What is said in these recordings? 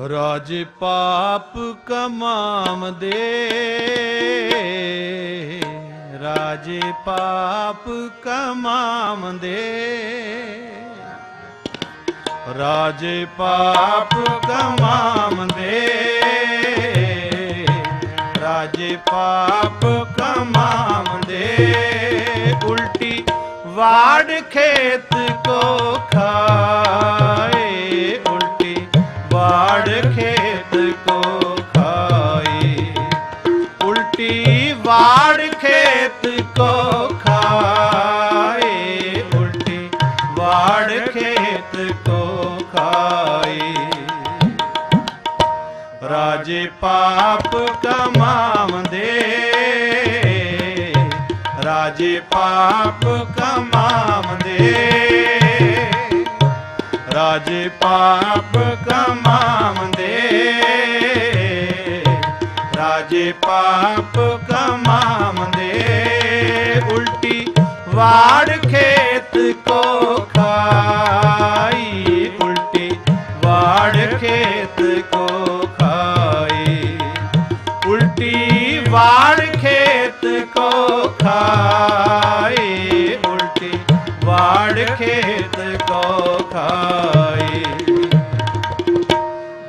ਰਾਜ ਪਾਪ ਕਮਾਮ ਦੇ। ਰਾਜੇ ਪਾਪ ਕਮਾਮ ਦੇ। ਰਾਜੇ ਪਾਪ ਕਮਾਮ ਦੇ। ਰਾਜੇ ਪਾਪ ਕਮਾਮ ਦੇ। ਉਲਟੀ ਵਾੜ ਖੇਤ ਕੋ ਖਾਏ ਰਾਜੇ ਪਾਪ ਕਮਾਵੰਦੇ ਰਾਜੇ ਪਾਪ ਕਮਾਵੰਦੇ ਰਾਜੇ ਪਾਪ ਕਮਾਵੰਦੇ ਰਾਜੇ ਪਾਪ ਕਮਾਵੰਦੇ ਉਲਟੀ ਵਾੜ ਖੇਤ ਕੋ ਖਾਈ। ਉਲਟੀ ਵਾੜ ਖੇਤ ਕੋ ਕੋ ਖਾਈ ਉਲਟੀ ਵਾੜ ਖੇਤ ਕੋ ਖਾਈ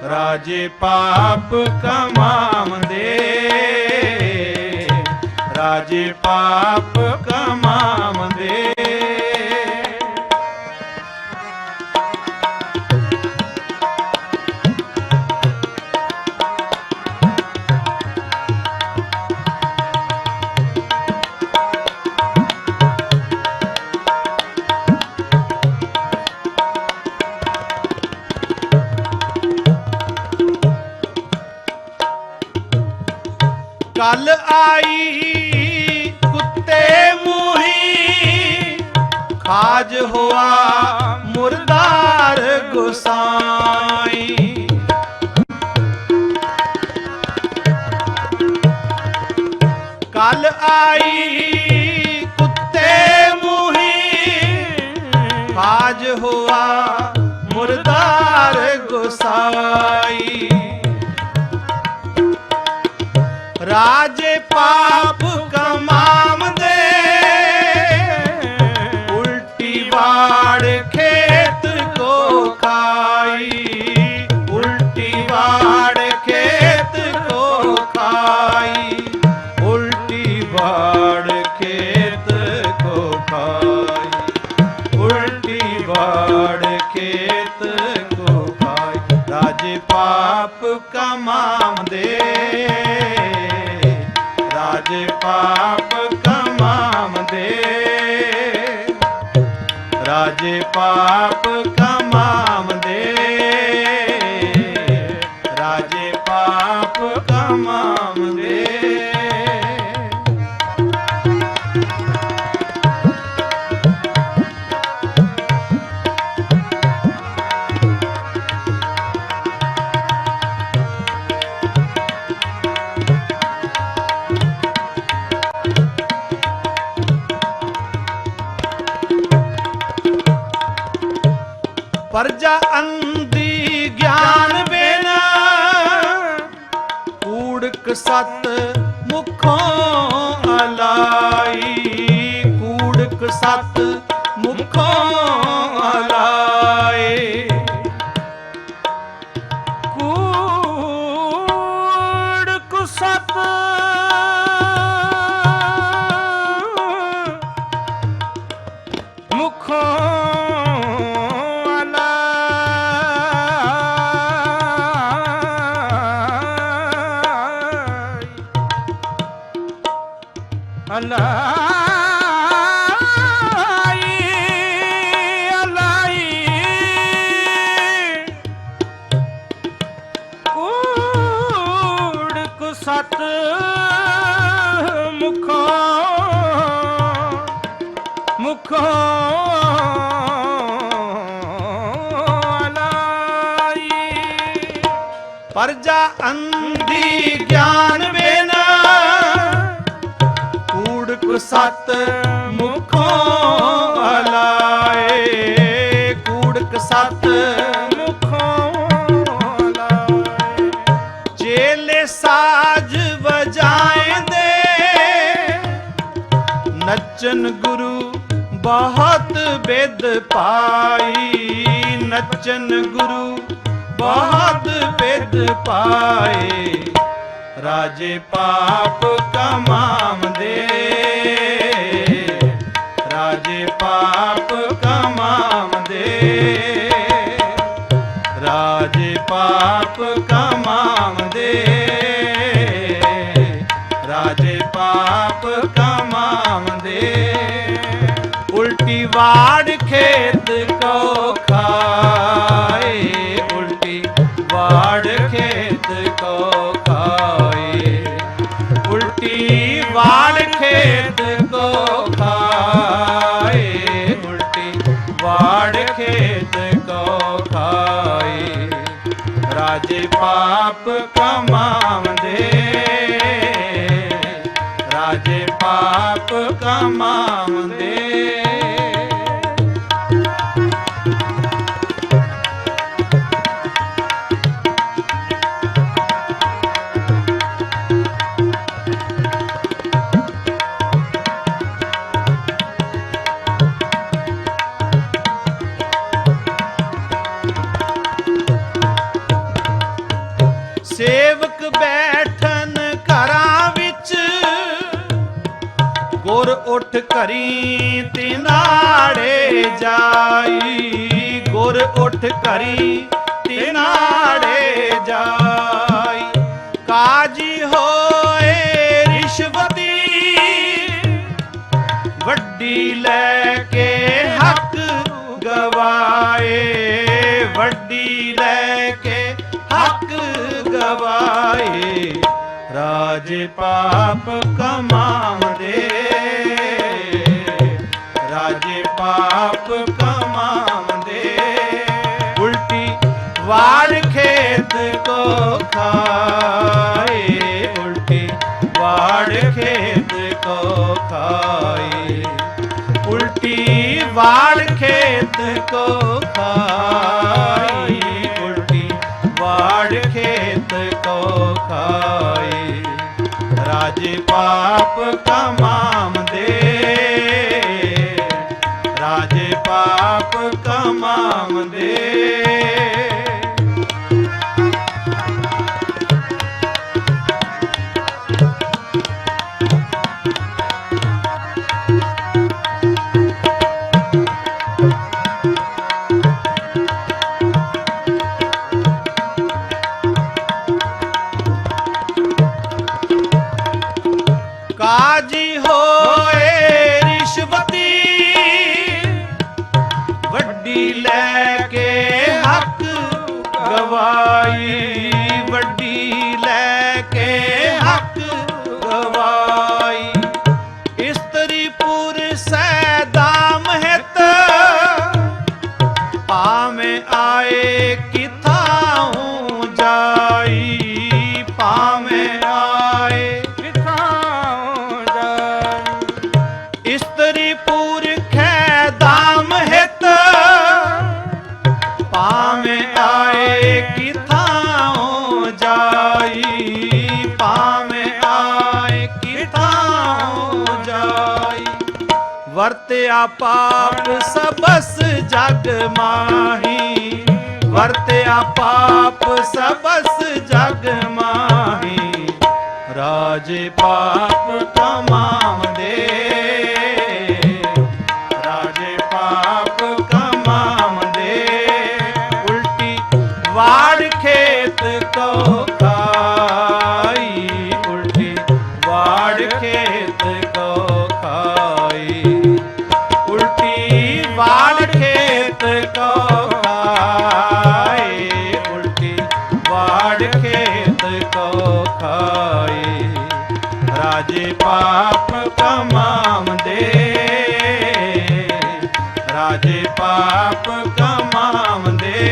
ਰਾਜੇ ਪਾਪ ਕਮਾਵੰਦੇ ਰਾਜੇ ਪਾਪ ਕਮਾਵੰਦੇ ਕੱਲ ਆਈ ਕੁੱਤੇ ਮੂਹੀ ਖਾਜ ਹੋਆ ਮੁਰਦਾਰ ਗੁਸਾਈ। ਕੱਲ ਆਈ ਰਾਜੇ ਪਾਪ ਰਾਜੇ ਪਾਪ ਅੰਦੀ ਗਿਆਨ ਬਿਨ ਕੂੜਕ ਸਤ ਮੁਖੋਂ ਅਲਾਈ। ਕੂੜਕ ਸਤ ਮੁਖੋਂ ਪਰਜਾ ਅੰਧੀ ਗਿਆਨ ਬਿਨਾ ਕੂੜ ਕੁ ਸਤ ਮੁਖੋਂ ਹਲਾਏ ਕੂੜ ਕੁ ਸਤ ਨੱਚਨ ਗੁਰੂ ਬਹੁਤ ਬਿਦ ਪਾਈ। ਨੱਚਨ ਗੁਰੂ ਬਹੁਤ ਬਿਦ ਪਾਏ, ਰਾਜੇ ਪਾਪ ਕਮਾਵਦੇ ਰਾਜੇ ਪਾਪ ਕਮਾਵਦੇ ਰਾਜੇ ਪਾਪ ਕਮਾਵਦੇ ਰਾਜੇ ਪਾਪ ਕਮਾਵਦੇ ਉਲਟੀ ਵਾੜ ਖੇਤ ਕੋ ਰਾਜੇ ਪਾਪ ਕਮਾਉਂਦੇ। ਰਾਜੇ ਪਾਪ ਕਮਾਉਂਦੇ। ਗੁਰ ਉੱਠ ਕਰੀ ਤਿਨਾੜੇ ਜਾਈ। ਗੁਰ ਉੱਠ ਕਰੀ ਤਿਨਾੜੇ ਜਾਈ। ਕਾਜੀ ਹੋਏ ਰਿਸ਼ਵਤੀ, ਵੱਡੀ ਲੈ ਕੇ ਹੱਕ ਗਵਾਏ। ਵੱਡੀ ਲੈ ਕੇ ਹੱਕ ਗਵਾਏ। ਰਾਜ ਪਾਪ ਕਮਾਵਦੇ ਪਾਪ ਕਮਾਵਦੇ ਉਲਟੀ ਵਾੜ ਖੇਤ ਕੋ ਖਾਏ। ਉਲਟੀ ਵਾੜ ਖੇਤ ਕੋ ਖਾਏ। ਉਲਟੀ ਵਾੜ ਖੇਤ ਕੋ ਖਾਈ ਉਲਟੀ ਵਾੜ ਖੇਤ ਕੋ ਖਾਈ ਰਾਜੇ ਪਾਪ ਕਮਾਵਦੇ ਪਾਪ ਕਮਾਵਦੇ ਲੈ ਕੇ ਹੱਕ ਗਵਾਈ। ਵਰਤਿਆ ਪਾਪ ਸਬਸ ਜਗ ਮਾਹੀ। ਵਰਤਿਆ ਪਾਪ ਸਬਸ ਜਗ ਮਾਹੀ। ਰਾਜੇ ਪਾਪ ਕਮਾਵਦੇ ਆਪ ਦੇ। ਰਾਜੇ ਪਾਪ ਕਮਾਮ ਦੇ।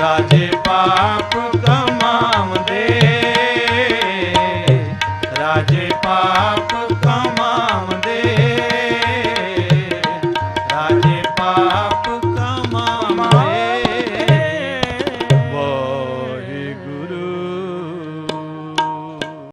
ਰਾਜੇ ਪਾਪ